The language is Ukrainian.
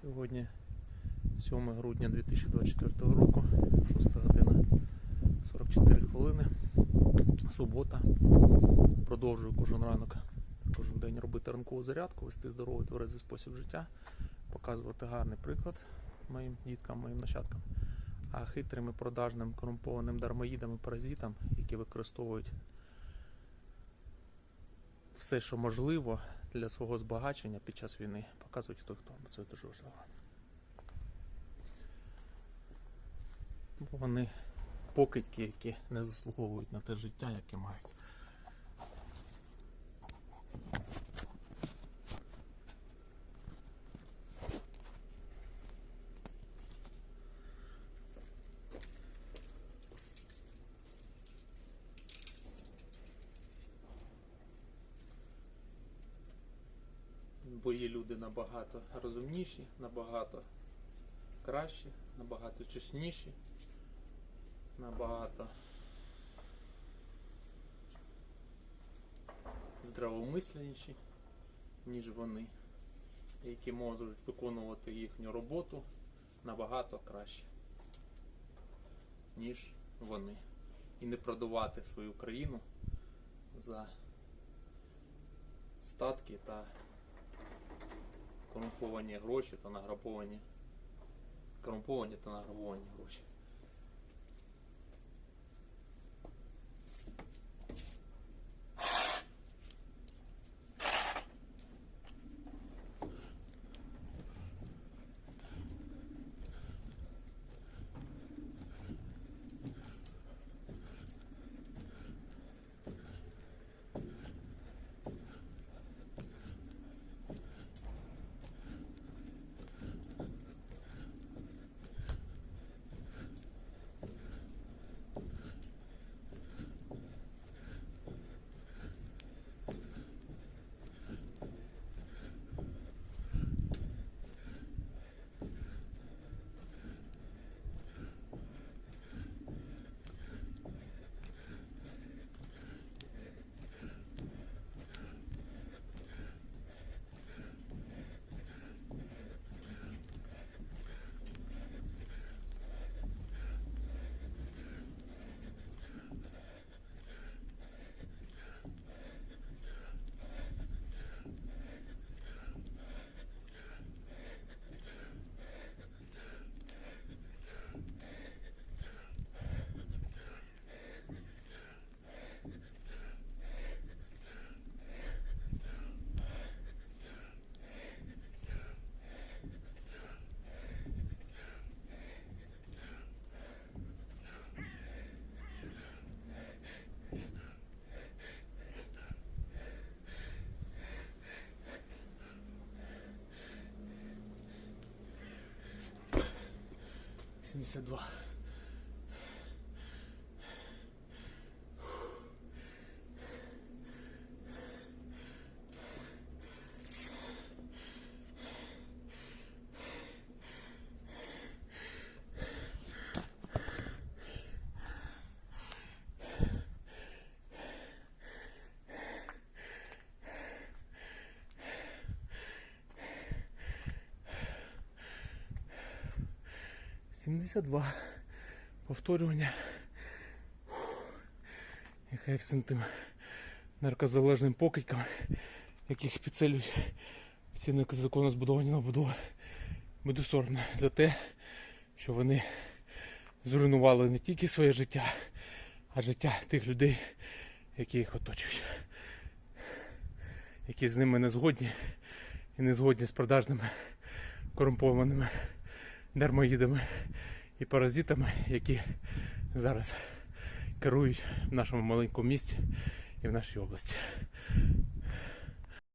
Сьогодні 7 грудня 2024 року, 6 година 44 хвилини. Субота. Продовжую кожен ранок, кожен день робити ранкову зарядку, вести здоровий тверезий спосіб життя, показувати гарний приклад моїм діткам, моїм нащадкам. А хитрим і продажним корумпованим дармоїдам і паразитам, які використовують все, що можливо для свого збагачення під час війни, показують хто хто. Бо Це дуже важливо. Бо вони покидьки, які не заслуговують на те життя, яке мають. Бо є люди набагато розумніші, набагато кращі, набагато чесніші, набагато здравомисленіші, ніж вони, які можуть виконувати їхню роботу набагато краще, ніж вони. І не продавати свою країну за статки та корумповані гроші та награбовані. Корумповані та награбовані гроші. Сімдесят два. Сімдесят два. Повторювання. І хай всім тим наркозалежним покидькам, яких підселюють ці незаконно збудовані новобудови, буде соромно за те, що вони зруйнували не тільки своє життя, а життя тих людей, які їх оточують, які з ними не згодні і не згодні з продажними корумпованими дармоїдами і паразитами, які зараз керують в нашому маленькому місті і в нашій області.